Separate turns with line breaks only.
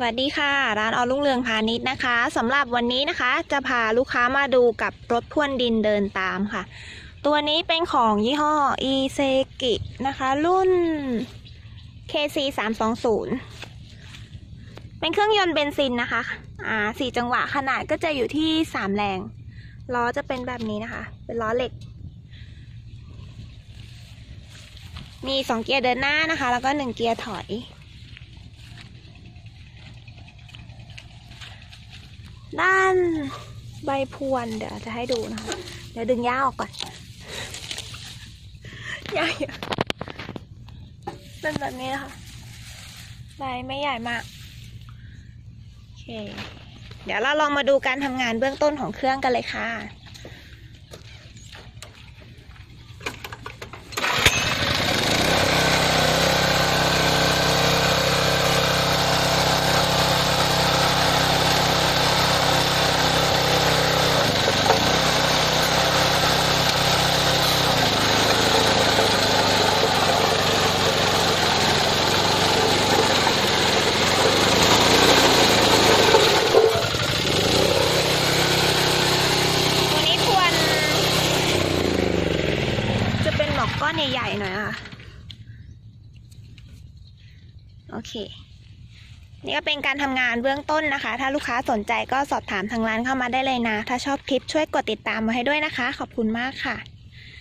สวัสดีค่ะ ร้านออรุ่งเรืองพาณิชย์นะคะสำหรับวันนี้นะคะ จะพาลูกค้ามาดูกับรถพ่วนดินเดินตามค่ะ ตัวนี้เป็นของยี่ห้อ e s e k i นะคะ รุ่น KC 320เป็นเครื่องยนต์เบนซินนะคะ อ่าสี่จังหวะขนาดก็จะอยู่ที่สามแรงล้อจะเป็นแบบนี้นะคะ เป็นล้อเหล็ก มีสองเกียร์เดินหน้านะคะ แล้วก็หนึ่งเกียร์ถอย ด้านใบพวนเดี๋ยวจะให้ดูนะคะ เดี๋ยวดึงย่าออกก่อนหญ้าเยอะเป็นแบบนี้นะคะใบไม่ใหญ่มากโอเค เดี๋ยวเราลองมาดูการทำงานเบื้องต้นของเครื่องกันเลยค่ะ ตัวนี้ควร จะเป็นหม อกก้อนใหญ่ๆหน่อยอะค่ะโอเค นี่ก็เป็นการทำงานเบื้องต้นนะคะ ถ้าลูกค้าสนใจก็สอบถามทางร้านเข้ามาได้เลยนะ ถ้าชอบคลิปช่วยกดติดตามมาให้ด้วยนะคะ ขอบคุณมากค่ะ